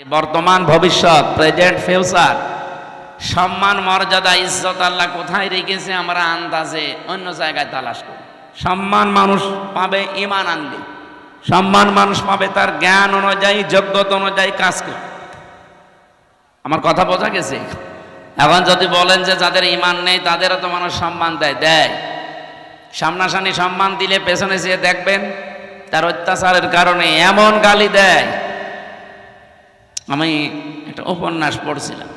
বর্তমান ভবিষ্যৎ present future সম্মান, মর্যাদা, ইজ্জত আল্লাহ কোথায় রেখেছে আমরা আন্দাজে অন্য জায়গায় তালাশ করি। সম্মান মানুষ পাবে ইমান আনলে সম্মান মানুষ পাবে তার জ্ঞান অনুযায়ী, যোগ্যতা অনুযায়ী কাজ করে আমার কথা বোঝা গেছে? এখন যদি বলেন যে যাদের ইমান নেই, তাদেরও তো মানুষ সম্মান দেয়। দেয়। সামনাসামনি সম্মান দিলে পেছনে যেয়ে দেখবেন, তার অত্যাচারের কারণে এমন গালি দেয় আমি একটা উপন্যাস পড়ছিলাম।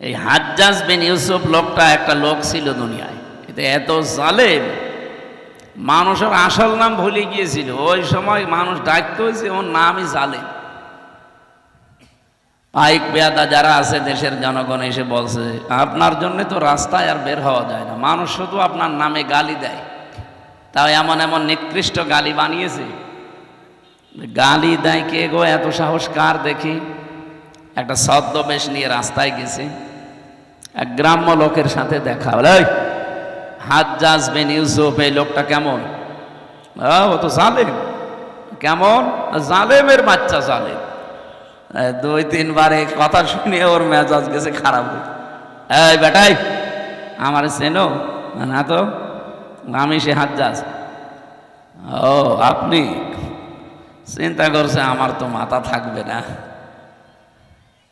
এই হাজ্জাজ বিন ইউসুফ লোকটা একটা লোক ছিল দুনিয়ায়। এতে এত জালেম, মানুষের আসল নাম ভুলে গিয়েছিল। ওই সময় মানুষ ডাকতে হয়েছে ওর নামই জালেম। পাইক পেয়াদা যারা আছে, দেশের জনগণ এসে বলছে, আপনার জন্য তো রাস্তায় আর বের হওয়া যায় না। মানুষ শুধু আপনার নামে গালি দেয়। তাও এমন এমন নিকৃষ্ট গালি বানিয়েছে গালি দেয় কে গো? এত সাহস কার দেখি? একটা ছদ্মবেশ নিয়ে রাস্তায় গেছে। এক গ্রাম্য লোকের সাথে দেখা। হলো "এই, হাজ্জাজ বিন ইউসুফ এই লোকটা কেমন? ও তো জালেম। কেমন? জালেমের বাচ্চা জালেম। দুই তিনবার এই কথা শুনে ওর মেজাজ গেছে খারাপ। এই বেটাই আমার চেনো না তো আমি সে হাজ্জাজ ও আপনি চিন্তা করছে আমার তো মাথা থাকবে না।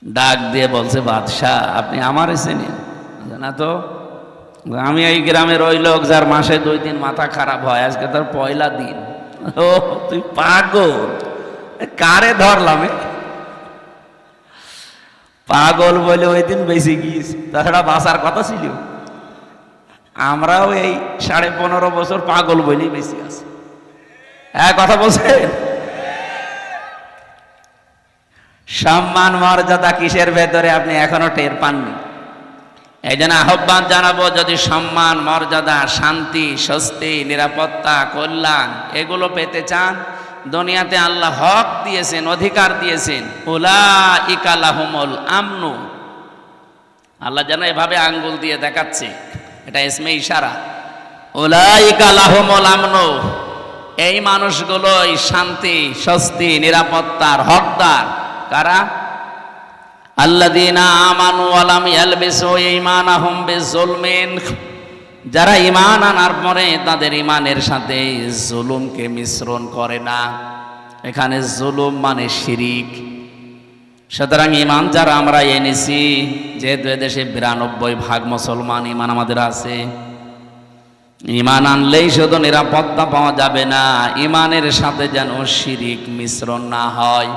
ডাক দিয়ে বলছে বাদশাহ আপনি আমারে চেনেন? বলছে, না তো। আমি এই গ্রামের ওই লোক যার মাসে দুই দিন মাথা খারাপ হয় আজকে তার পয়লা দিন। ও তুই পাগল। কারে ধরলাম? পাগল বলে ওই দিন বেশি গিয়েছি তাছাড়া বাসার কথা ছিল। আমরাও এই সাড়ে পনেরো বছর পাগল বলেই বেশি আছি। হ্যাঁ কথা বলছেন? সম্মান, মর্যাদা কিসের ভেতরে আপনি এখনও টের পাননি? এই জন্য আহ্বান জানাব, যদি সম্মান, মর্যাদা, শান্তি, স্বস্তি, নিরাপত্তা, কল্যাণ এগুলো পেতে চান, দুনিয়াতে আল্লাহ হক দিয়েছেন, অধিকার দিয়েছেন উলা ইকালাহমল আমনু। আল্লাহ যেন এভাবে আঙ্গুল দিয়ে দেখাচ্ছে, এটা এসমে ইশারা। উলা ইকালাহমল আমনু। এই মানুষগুলোই শান্তি, স্বস্তি, নিরাপত্তার হকদার। কারা? আল্লাদিনা আমানু আলাম ইয়ালবিসু বিজুলমিন যারা ইমান আনার পরে তাদের ঈমানের সাথে জুলুমকে মিশ্রণ করে না। এখানে জুলুম মানে শিরিক। সুতরাং ইমান যারা আমরা এনেছি, যেহেতু এদেশে বিরানব্বই ভাগ মুসলমান ইমান আমাদের আছে। ইমান আনলেই শুধু নিরাপত্তা পাওয়া যাবে না ইমানের সাথে যেন শিরিক মিশ্রণ না হয়।